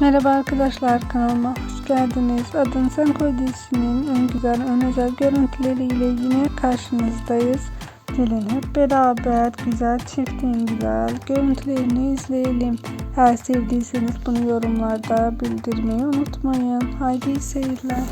Merhaba arkadaşlar kanalıma hoş geldiniz. Adın Sen Koy dizisinin en güzel, en özel görüntüleriyle yine karşınızdayız. Gelin hep beraber güzel çiftin güzel görüntülerini izleyelim. Eğer sevdiyseniz bunu yorumlarda bildirmeyi unutmayın. Haydi seyirler.